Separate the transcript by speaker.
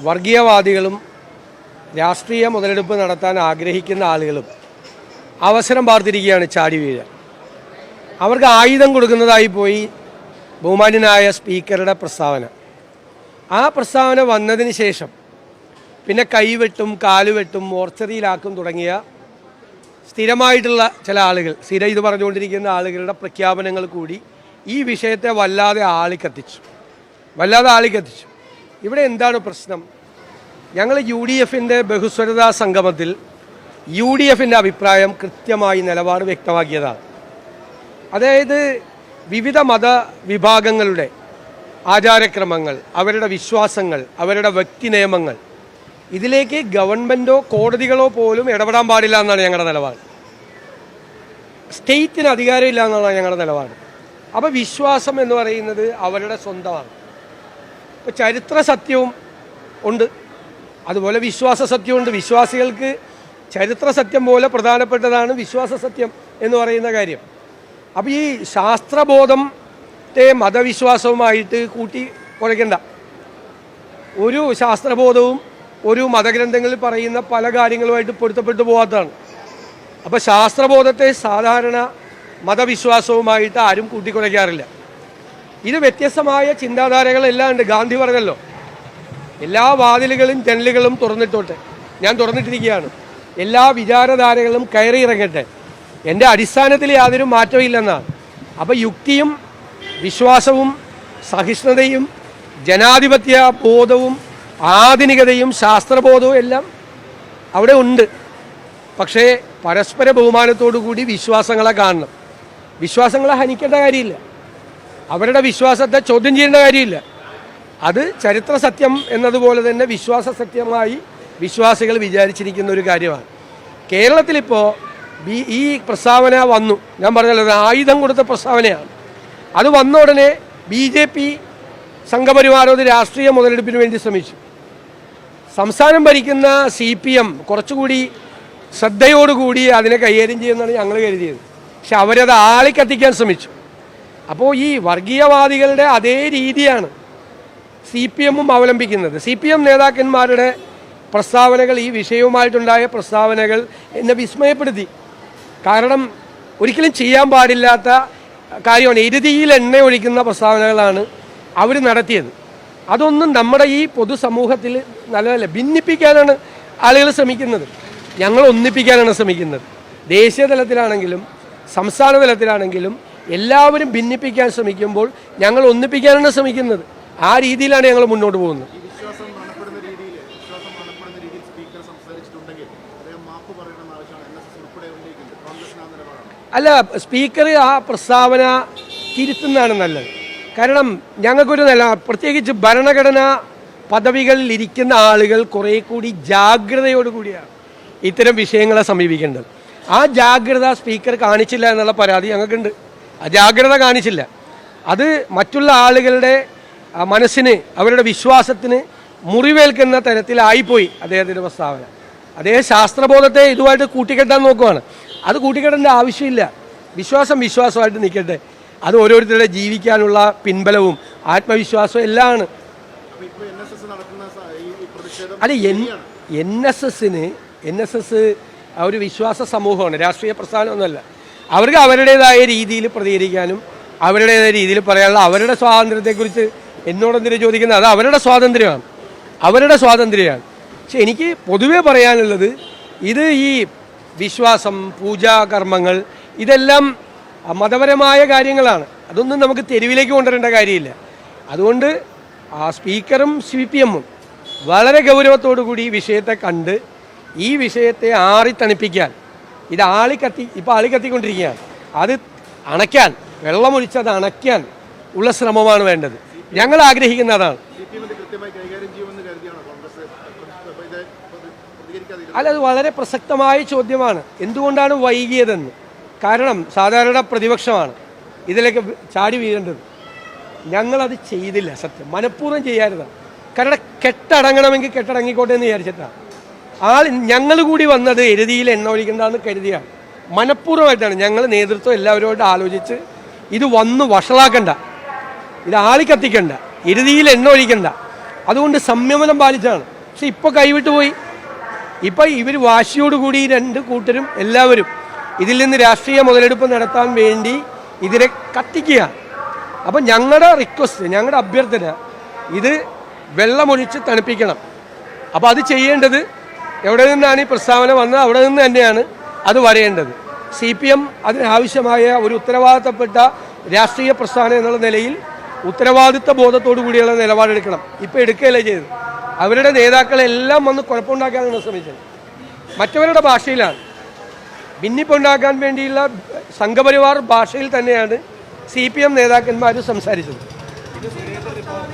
Speaker 1: വർഗീയവാദികളും രാഷ്ട്രീയ മുതലെടുപ്പ് നടത്താൻ ആഗ്രഹിക്കുന്ന ആളുകളും അവസരം പാർത്തിരിക്കുകയാണ് ചാടി വീഴാൻ അവർക്ക് ആയുധം കൊടുക്കുന്നതായി പോയി ബഹുമാന്യനായ സ്പീക്കറുടെ പ്രസ്താവന. ആ പ്രസ്താവന വന്നതിന് ശേഷം പിന്നെ കൈവെട്ടും കാലുവെട്ടും മോർച്ചറിയിലാക്കും തുടങ്ങിയ സ്ഥിരമായിട്ടുള്ള ചില ആളുകൾ സ്ഥിരം ഇത് പറഞ്ഞുകൊണ്ടിരിക്കുന്ന ആളുകളുടെ പ്രഖ്യാപനങ്ങൾ കൂടി ഈ വിഷയത്തെ വല്ലാതെ ആളിക്കത്തിച്ചു. വല്ലാതെ ആളിക്കത്തിച്ചു. ഇവിടെ എന്താണ് പ്രശ്നം? ഞങ്ങൾ യു ഡി എഫിന്റെ ബഹുസ്വരതാ സംഗമത്തിൽ യു ഡി എഫിന്റെ അഭിപ്രായം കൃത്യമായി നിലപാട് വ്യക്തമാക്കിയതാണ്. അതായത് വിവിധ മത വിഭാഗങ്ങളുടെ ആചാരക്രമങ്ങൾ അവരുടെ വിശ്വാസങ്ങൾ അവരുടെ വ്യക്തി നിയമങ്ങൾ ഇതിലേക്ക് ഗവൺമെന്റോ കോടതികളോ പോലും ഇടപെടാൻ പാടില്ല എന്നാണ് ഞങ്ങളുടെ നിലപാട്. സ്റ്റേറ്റിന് അധികാരമില്ല എന്നാണ് ഞങ്ങളുടെ നിലപാട്. അപ്പോൾ വിശ്വാസം എന്ന് പറയുന്നത് അവരുടെ സ്വന്തമാണ്. ഇപ്പോൾ ചരിത്ര സത്യവും ഉണ്ട്. അതുപോലെ വിശ്വാസ സത്യമുണ്ട് വിശ്വാസികൾക്ക് ചരിത്ര സത്യം പോലെ പ്രധാനപ്പെട്ടതാണ് വിശ്വാസ സത്യം എന്ന് പറയുന്ന കാര്യം. അപ്പോൾ ഈ ശാസ്ത്രബോധത്തെ മതവിശ്വാസവുമായിട്ട് കൂട്ടി കുഴയ്ക്കണ്ട ഒരു ശാസ്ത്രബോധവും ഒരു മതഗ്രന്ഥങ്ങളിൽ പറയുന്ന പല കാര്യങ്ങളുമായിട്ട് പൊരുത്തപ്പെട്ടു പോകാത്തതാണ് അപ്പോൾ ശാസ്ത്രബോധത്തെ സാധാരണ മതവിശ്വാസവുമായിട്ട് ആരും കൂട്ടിക്കുഴയ്ക്കാറില്ല ഇത് വ്യത്യസ്തമായ ചിന്താധാരകളെല്ലാം ഉണ്ട്. ഗാന്ധി പറഞ്ഞല്ലോ എല്ലാ വാതിലുകളും ജനലുകളും തുറന്നിട്ടോട്ടെ. ഞാൻ തുറന്നിട്ടിരിക്കുകയാണ്. എല്ലാ വിചാരധാരകളും കയറി ഇറങ്ങട്ടെ. എന്റെ അടിസ്ഥാനത്തിൽ യാതൊരു മാറ്റവും ഇല്ലെന്നാണ് അപ്പോൾ യുക്തിയും വിശ്വാസവും സഹിഷ്ണുതയും ജനാധിപത്യ ബോധവും ആധുനികതയും ശാസ്ത്രബോധവും എല്ലാം അവിടെ ഉണ്ട്. പക്ഷേ പരസ്പര ബഹുമാനത്തോടു കൂടി വിശ്വാസങ്ങളെ കാണണം. വിശ്വാസങ്ങളെ ഹനിക്കേണ്ട കാര്യമില്ല. അവരുടെ വിശ്വാസത്തെ ചോദ്യം ചെയ്യേണ്ട കാര്യമില്ല. അത് ചരിത്ര സത്യം എന്നതുപോലെ തന്നെ വിശ്വാസ സത്യമായി വിശ്വാസികൾ വിചാരിച്ചിരിക്കുന്ന ഒരു കാര്യമാണ്. കേരളത്തിലിപ്പോൾ ഈ പ്രസ്താവന വന്നു. ഞാൻ പറഞ്ഞല്ലോ ആയുധം കൊടുത്ത പ്രസ്താവനയാണ്. അത് വന്ന ഉടനെ ബി ജെ പി സംഘപരിവാരം രാഷ്ട്രീയ മുതലെടുപ്പിന് വേണ്ടി ശ്രമിച്ചു. സംസ്ഥാനം ഭരിക്കുന്ന സി പി എം കുറച്ചുകൂടി ശ്രദ്ധയോടുകൂടി അതിനെ കൈകാര്യം ചെയ്യുമെന്നാണ് ഞങ്ങൾ കരുതിയത്. പക്ഷെ അവരത് ആളിക്കത്തിക്കാൻ ശ്രമിച്ചു. അപ്പോൾ ഈ വർഗീയവാദികളുടെ അതേ രീതിയാണ് സി പി എമ്മും അവലംബിക്കുന്നത്. സി പി എം നേതാക്കന്മാരുടെ പ്രസ്താവനകൾ ഈ വിഷയവുമായിട്ടുണ്ടായ പ്രസ്താവനകൾ എന്നെ വിസ്മയപ്പെടുത്തി. കാരണം ഒരിക്കലും ചെയ്യാൻ പാടില്ലാത്ത കാര്യമാണ്. എരുതിയിൽ എണ്ണ ഒഴിക്കുന്ന പ്രസ്താവനകളാണ് അവർ നടത്തിയത്. അതൊന്നും നമ്മുടെ ഈ പൊതുസമൂഹത്തിൽ നല്ലതല്ല. ഭിന്നിപ്പിക്കാനാണ് ആളുകൾ ശ്രമിക്കുന്നത്. ഞങ്ങൾ ഒന്നിപ്പിക്കാനാണ് ശ്രമിക്കുന്നത്. ദേശീയ തലത്തിലാണെങ്കിലും സംസ്ഥാന തലത്തിലാണെങ്കിലും എല്ലാവരും ഭിന്നിപ്പിക്കാൻ ശ്രമിക്കുമ്പോൾ ഞങ്ങൾ ഒന്നിപ്പിക്കാനാണ് ശ്രമിക്കുന്നത്. ആ രീതിയിലാണ് ഞങ്ങൾ മുന്നോട്ട് പോകുന്നത്. അല്ല സ്പീക്കർ ആ പ്രസ്താവന തിരുത്തുന്നതാണ് നല്ലത്. കാരണം ഞങ്ങൾക്കൊരു നല്ല പ്രത്യേകിച്ച് ഭരണഘടന പദവികളിൽ ഇരിക്കുന്ന ആളുകൾ കുറേ കൂടി ജാഗ്രതയോടുകൂടിയാണ് ഇത്തരം വിഷയങ്ങളെ സമീപിക്കേണ്ടത്. ആ ജാഗ്രത സ്പീക്കർ കാണിച്ചില്ല എന്നുള്ള പരാതി ഞങ്ങൾക്കുണ്ട്. ജാഗ്രത കാണിച്ചില്ല. അത് മറ്റുള്ള ആളുകളുടെ മനസ്സിന് അവരുടെ വിശ്വാസത്തിന് മുറിവേൽക്കുന്ന തരത്തിലായിപ്പോയി അദ്ദേഹത്തിന്റെ പ്രസ്താവന. അദ്ദേഹം ശാസ്ത്രബോധത്തെ ഇതുമായിട്ട് കൂട്ടിക്കെട്ടാൻ നോക്കുവാണ്. അത് കൂട്ടിക്കെട്ടേണ്ട ആവശ്യമില്ല. വിശ്വാസം വിശ്വാസമായിട്ട് നിൽക്കട്ടെ. അത് ഓരോരുത്തരുടെ ജീവിക്കാനുള്ള പിൻബലവും ആത്മവിശ്വാസവും എല്ലാം ആണ്
Speaker 2: അപ്പോൾ ഇപ്പോൾ എൻ എസ് എസ് നടത്തുന്ന സ- ഈ ഈ പ്രതിഷേധം
Speaker 1: അല്ല എൻ എൻ എസ് എസിന് എൻ എസ് എസ് ഒരു വിശ്വാസ സമൂഹമാണ്. രാഷ്ട്രീയ പ്രസ്ഥാനമൊന്നുമല്ല. അവർക്ക് അവരുടേതായ രീതിയിൽ പ്രതികരിക്കാനും അവരുടേതായ രീതിയിൽ പറയാനുള്ള അവരുടെ സ്വാതന്ത്ര്യത്തെക്കുറിച്ച് എന്നോടെന്തിനു ചോദിക്കുന്നത്? അത് അവരുടെ സ്വാതന്ത്ര്യമാണ്. അവരുടെ സ്വാതന്ത്ര്യമാണ്. പക്ഷെ എനിക്ക് പൊതുവേ പറയാനുള്ളത് ഇത് ഈ വിശ്വാസം പൂജാകർമ്മങ്ങൾ ഇതെല്ലാം മതപരമായ കാര്യങ്ങളാണ്. അതൊന്നും നമുക്ക് തെരുവിലേക്ക് കൊണ്ടുവരേണ്ട കാര്യമില്ല. അതുകൊണ്ട് ആ സ്പീക്കറും സി പി എമ്മും വളരെ ഗൗരവത്തോടു കൂടി ഈ വിഷയത്തെ കണ്ട് ഈ വിഷയത്തെ ആറിത്തണിപ്പിക്കാൻ ഇത് ആളിക്കത്തി ഇപ്പോൾ ആളിക്കത്തിക്കൊണ്ടിരിക്കുകയാണ് അത് അണയ്ക്കാൻ വെള്ളമൊഴിച്ചത് അണയ്ക്കാൻ ഉള്ള ശ്രമമാണ് വേണ്ടത്. ഞങ്ങൾ ആഗ്രഹിക്കുന്ന അതാണ് അല്ല അത് വളരെ പ്രസക്തമായ ചോദ്യമാണ്. എന്തുകൊണ്ടാണ് വൈകിയതെന്ന്? കാരണം സാധാരണ പ്രതിപക്ഷമാണ് ഇതിലേക്ക് ചാടി വീഴേണ്ടത്. ഞങ്ങളത് ചെയ്തില്ല സത്യം. മനഃപൂർവം ചെയ്യാറുതാണ് കാരണം കെട്ടടങ്ങണമെങ്കിൽ കെട്ടടങ്ങിക്കോട്ടെ എന്ന് വിചാരിച്ചിട്ടാണ്. ആൾ ഞങ്ങൾ കൂടി വന്നത് എരുതിയിൽ എണ്ണ ഒഴിക്കണ്ടെന്ന് കരുതിയാണ് മനഃപൂർവമായിട്ടാണ്. ഞങ്ങൾ നേതൃത്വം എല്ലാവരോട് ആലോചിച്ച് ഇത് വന്ന് വഷളാക്കണ്ട. ഇത് ആളി കത്തിക്കണ്ട. എരുതിയിൽ എണ്ണ ഒഴിക്കണ്ട. അതുകൊണ്ട് സംയമനം പാലിച്ചാണ്. പക്ഷെ ഇപ്പോൾ കൈവിട്ട് പോയി. ഇപ്പം ഇവർ വാശിയോട് കൂടി രണ്ട് കൂട്ടരും എല്ലാവരും ഇതിൽ നിന്ന് രാഷ്ട്രീയ മുതലെടുപ്പ് നടത്താൻ വേണ്ടി ഇതിനെ കത്തിക്കുക. അപ്പം ഞങ്ങളുടെ റിക്വസ്റ്റ് ഞങ്ങളുടെ അഭ്യർത്ഥന ഇത് വെള്ളമൊഴിച്ച് തണുപ്പിക്കണം. അപ്പോൾ അത് ചെയ്യേണ്ടത് എവിടെ നിന്നാണ് ഈ പ്രസ്താവന വന്നത്? അവിടെ നിന്ന് തന്നെയാണ് അത് വരേണ്ടത്. സി പി എം അതിനാവശ്യമായ ഒരു ഉത്തരവാദിത്തപ്പെട്ട രാഷ്ട്രീയ പ്രസ്ഥാനം എന്നുള്ള നിലയിൽ ഉത്തരവാദിത്ത ബോധത്തോടു കൂടിയുള്ള നിലപാടെടുക്കണം. ഇപ്പോൾ എടുക്കുകയല്ല ചെയ്തത്. അവരുടെ നേതാക്കളെല്ലാം വന്ന് കുഴപ്പമുണ്ടാക്കാനാണ് ശ്രമിച്ചത്. മറ്റവരുടെ ഭാഷയിലാണ്. ഭിന്നിപ്പുണ്ടാക്കാൻ വേണ്ടിയുള്ള സംഘപരിവാർ ഭാഷയിൽ തന്നെയാണ് സി പി എം നേതാക്കന്മാർ സംസാരിച്ചത്.